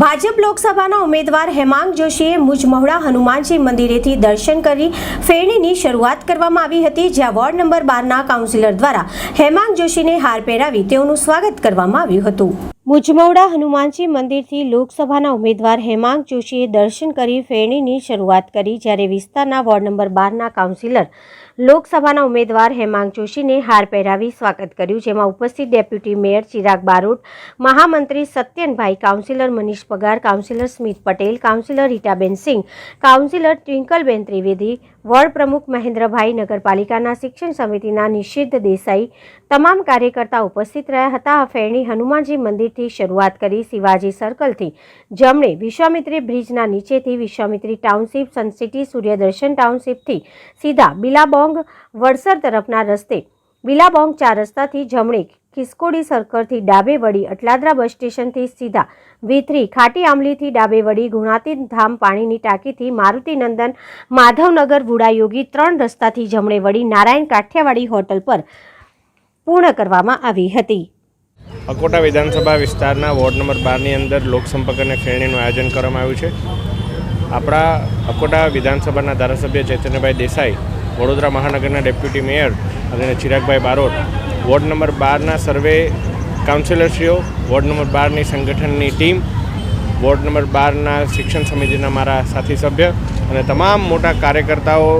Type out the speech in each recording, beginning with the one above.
ભાજપ લોકસભાના ઉમેદવાર હેમાંગ જોશીએ મુજમહુડા હનુમાનજી મંદિરેથી દર્શન કરી ફેરણીની શરૂઆત કરવામાં આવી હતી, જ્યાં વોર્ડ નંબર બારના કાઉન્સિલર દ્વારા હેમાંગ જોશીને હાર પહેરાવી તેઓનું સ્વાગત કરવામાં આવ્યું હતું. મુજમહુડા હનુમાનજી મંદિરથી લોકસભાના ઉમેદવાર હેમાંગ જોશીએ દર્શન કરી ફેરણીની શરૂઆત કરી, જ્યારે વિસ્તારના વોર્ડ નંબર બારના કાઉન્સિલર લોકસભાના ઉમેદવાર હેમાંગ જોશીને હાર પહેરાવી સ્વાગત કર્યું, જેમાં ઉપસ્થિત ડેપ્યુટી મેયર ચિરાગ બારોટ, મહામંત્રી Satyanbhai, councillor Manish Pagar, councillor Smit Patel, councillor Ritaben Singh, councillor Twinkleben Trivedi, ward પ્રમુખ મહેન્દ્રભાઈ નગરપાલિકાના શિક્ષણ સમિતિના નિષિદ્ધ દેસાઈ, તમામ કાર્યકર્તા ઉપસ્થિત રહ્યા હતા. આ ફેરણી હનુમાનજી મંદિરથી શરૂઆત કરી શિવાજી સર્કલથી. જમણે વિશ્વામિત્રી બ્રિજના નીચેથી વિશ્વામિત્રી ટાઉનશીપ સનસિટી સૂર્યદર્શન ટાઉનશીપથી સીધા બિલાબોંગ, વડસર તરફના રસ્તે. બિલાબોંગ ચાર રસ્તાથી જમણે ખિસકોડી સર્કલથી ડાબે વળી અટલાદરા બસ સ્ટેશનથી સીધા વીથરી ખાટી આંબલીથી ડાબે વળી ગુણાતીત ધામ પાણીની ટાંકીથી મારુતિનંદન, માધવનગર, વુડાયોગી ત્રણ રસ્તાથી જમણે વળી નારાયણ કાઠિયાવાડી હોટલ પર પૂર્ણ કરવામાં આવી હતી. અકોટા વિધાનસભા વિસ્તારના વોર્ડ નંબર બારની અંદર લોકસંપર્ક અને ફેરણીનું આયોજન કરવામાં આવ્યું છે. આપણા અકોટા વિધાનસભાના ધારાસભ્ય ચૈતન્યભાઈ દેસાઈ, વડોદરા મહાનગરના ડેપ્યુટી મેયર અને ચિરાગભાઈ બારોટ, વોર્ડ નંબર બારના સર્વે કાઉન્સિલરશ્રીઓ, વોર્ડ નંબર બારની સંગઠનની ટીમ, વોર્ડ નંબર બારના શિક્ષણ સમિતિના મારા સાથી સભ્ય અને તમામ મોટા કાર્યકર્તાઓ,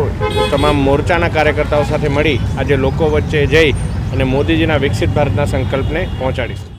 તમામ મોરચાના કાર્યકર્તાઓ સાથે મળી આજે લોકો વચ્ચે જઈ અને મોદીજીના વિકસિત ભારતના સંકલ્પને પહોંચાડીશું.